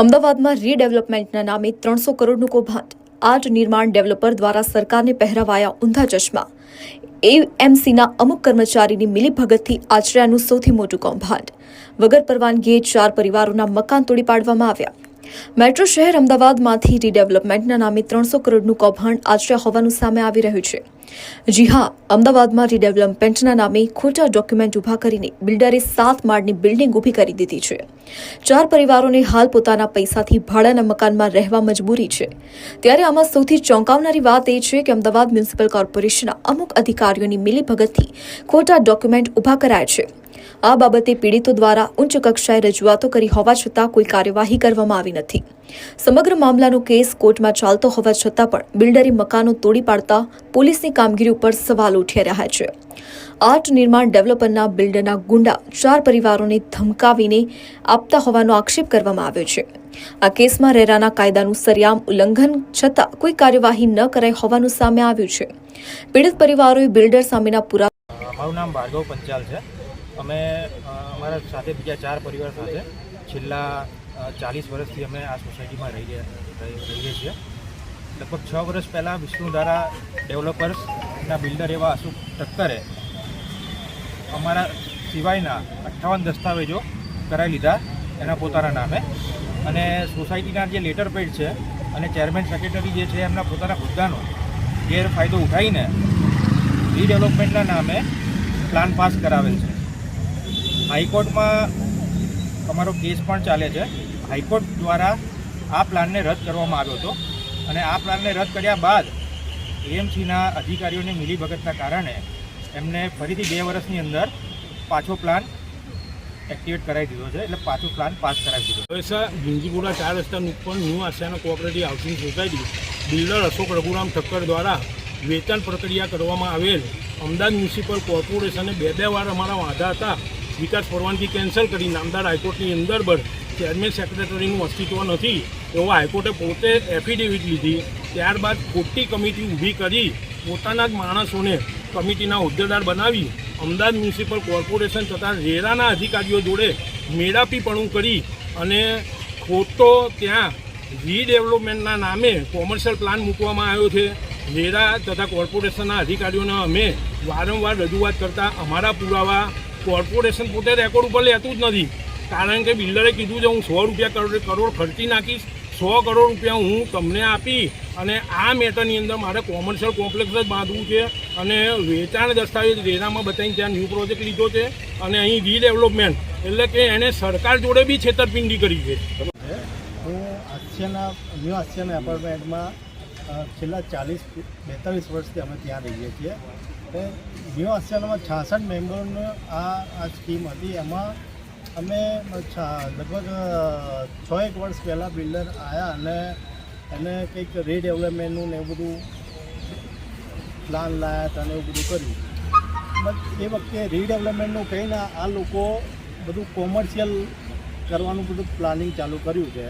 અમદાવાદમાં રીડેવલપમેન્ટના નામે ત્રણસો કરોડનું કૌભાંડ. આર્ટ નિર્માણ ડેવલપર દ્વારા સરકારને પહેરાવાયા ઊંધા ચશ્મા. એએમસીના અમુક કર્મચારીની મિલીભગતથી આચર્યાનું સૌથી મોટું કૌભાંડ. વગર પરવાનગીએ ચાર પરિવારોના મકાન તોડી પાડવામાં આવ્યા. મેટ્રો શહેર અમદાવાદમાંથી રીડેવલપમેન્ટના નામે ત્રણસો કરોડનું કૌભાંડ આચર્યા હોવાનું સામે આવી રહ્યું છે. જી હા, અમદાવાદમાં રીડેવલપમેન્ટના નામે ખોટા ડોક્યુમેન્ટ ઊભા કરીને બિલ્ડરે સાત માળની બિલ્ડિંગ ઊભી કરી દીધી છે. ચાર પરિવારોને હાલ પોતાના પૈસાથી ભાડાના મકાનમાં રહેવા મજબૂરી છે. ત્યારે આમાં સૌથી ચોંકાવનારી વાત એ છે કે અમદાવાદ મ્યુનિસિપલ કોર્પોરેશનના અમુક અધિકારીઓની મિલીભગતથી ખોટા ડોક્યુમેન્ટ ઊભા કરાયા છે. આ બાબતે પીડિતો દ્વારા ઉચ્ચ કક્ષાએ રજૂઆતો કરી હોવા છતાં કોઈ કાર્યવાહી કરવામાં આવી નથી. સમગ્ર મામલાનો કેસ કોર્ટમાં ચાલતો હોવા છતાં પણ બિલ્ડરે મકાનો તોડી પાડતા પોલીસની કામગીરી ઉપર સવાલ ઉઠી રહ્યા છે. આર્ટ નિર્માણ ડેવલપરના બિલ્ડરના ગુંડા ચાર પરિવારોને ધમકાવીને આપતા હોવાનો આક્ષેપ કરવામાં આવ્યો છે. આ કેસમાં રેરાના કાયદાનું સરિયામ ઉલ્લંઘન છતાં કોઈ કાર્યવાહી ન કરાઈ હોવાનું સામે આવ્યું છે. પીડિત પરિવારોએ બિલ્ડર સામેના પુરા મારું નામ ભાર્ગવ પંચાલ છે. અમે અમારા સાથે બીજા ચાર પરિવાર સાથે છેલ્લા ચાલીસ વર્ષથી અમે આ સોસાયટીમાં રહી, રહીએ છીએ. લગભગ છ વર્ષ પહેલાં વિષ્ણુધારા ડેવલપર્સના બિલ્ડર એવા અશોક ટક્કરે અમારા સિવાયના અઠ્ઠાવન દસ્તાવેજો કરાવી લીધા એના પોતાના નામે. અને સોસાયટીના જે લેટર પેડ છે અને ચેરમેન સેક્રેટરી જે છે એમના પોતાના હોદ્દાનો ગેરફાયદો ઉઠાવીને રીડેવલપમેન્ટના નામે પ્લાન પાસ કરાવેલ છે. હાઈકોર્ટમાં અમારો કેસ પણ ચાલે છે. હાઈકોર્ટ દ્વારા આ પ્લાનને રદ કરવામાં આવ્યો હતો અને આ પ્લાનને રદ કર્યા બાદ એએમસીના અધિકારીઓની મિલીભગતના કારણે એમને ફરીથી બે વર્ષની અંદર પાછો પ્લાન એક્ટિવેટ કરાવી દીધો છે. એટલે પાછો પ્લાન પાસ કરાવી દીધો સર, ભીંજીપુરા ચાર રસ્તા ઉપર new આસિયાનો cooperative housing society builder Ashok Raghuram Thakkar દ્વારા વેચાણ પ્રક્રિયા કરવામાં આવેલ. અમદાવાદ મ્યુનિસિપલ કોર્પોરેશને બે બે વાર અમારા વાંધા હતા. વિકાસ પરવાનગી કેન્સલ કરી નામદાર હાઈકોર્ટની અંદર પણ ચેરમેન સેક્રેટરીનું અસ્તિત્વ નથી, એવો હાઈકોર્ટે પોતે એફિડેવિટ લીધી. ત્યારબાદ ખોટી કમિટી ઊભી કરી પોતાના જ માણસોને કમિટીના હોદ્દેદાર બનાવી અમદાવાદ મ્યુનિસિપલ કોર્પોરેશન તથા રેરાના અધિકારીઓ જોડે મેળાપીપણું કરી અને ખોટો ત્યાં રીડેવલપમેન્ટના નામે કોમર્શિયલ પ્લાન મૂકવામાં આવ્યો છે. રેરા તથા કોર્પોરેશનના અધિકારીઓને અમે વારંવાર રજૂઆત કરતાં અમારા પુરાવા કોર્પોરેશન પોતે રેકોર્ડ ઉપર લેતું જ નથી. કારણ કે બિલ્ડરે કીધું છે, હું સો રૂપિયા કરોડ કરોડ ખર્ચી નાખીશ. સો કરોડ રૂપિયા હું તમને આપી અને આ મેટરની અંદર મારે કોમર્શિયલ કોમ્પ્લેક્સ જ બાંધવું છે અને વેચાણ દસ્તાવેજ રેરામાં બતાવીને ત્યાં ન્યૂ પ્રોજેક્ટ લીધો છે અને અહીં રીડેવલપમેન્ટ. એટલે કે એણે સરકાર જોડે બી છેતરપિંડી કરી છે. હું આશ્ચર્યના ન્યૂ આસિયાના એપાર્ટમેન્ટમાં છેલ્લા ચાલીસ, બેતાલીસ વર્ષથી અમે ત્યાં રહીએ છીએ. તો ન્યૂ આસિયાનામાં છાસઠ મેમ્બરનો આ આ સ્કીમ હતી. એમાં અમે લગભગ છ એક વર્ષ પહેલાં બિલ્ડર આવ્યા અને એને કંઈક રીડેવલપમેન્ટનું ને એવું બધું પ્લાન લાયા હતા અને એવું બધું કર્યું. બટ એ વખતે રીડેવલપમેન્ટનું કહીને આ લોકો બધું કોમર્શિયલ કરવાનું બધું પ્લાનિંગ ચાલુ કર્યું છે.